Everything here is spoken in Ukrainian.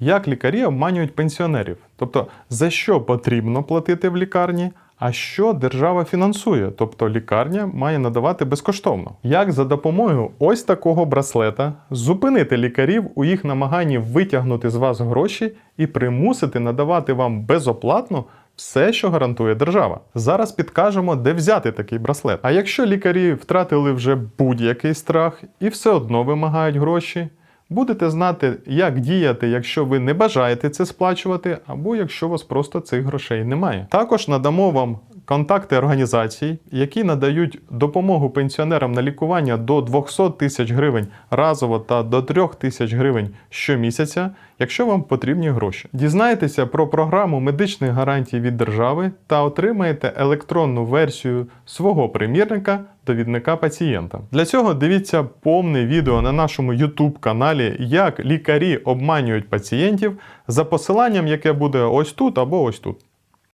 Як лікарі обманюють пенсіонерів? Тобто, за що потрібно платити в лікарні, а що держава фінансує, тобто лікарня має надавати безкоштовно. Як за допомогою ось такого браслета зупинити лікарів у їх намаганні витягнути з вас гроші і примусити надавати вам безоплатно все, що гарантує держава. Зараз підкажемо, де взяти такий браслет. А якщо лікарі втратили вже будь-який страх і все одно вимагають гроші, будете знати, як діяти, якщо ви не бажаєте це сплачувати, або якщо у вас просто цих грошей немає. Також надамо вам контакти організацій, які надають допомогу пенсіонерам на лікування до 200 тисяч гривень разово та до 3 тисяч гривень щомісяця, якщо вам потрібні гроші. Дізнаєтеся про програму медичних гарантій від держави та отримаєте електронну версію свого примірника довідника пацієнта. Для цього дивіться повне відео на нашому YouTube каналі, як лікарі обманюють пацієнтів за посиланням, яке буде ось тут або ось тут.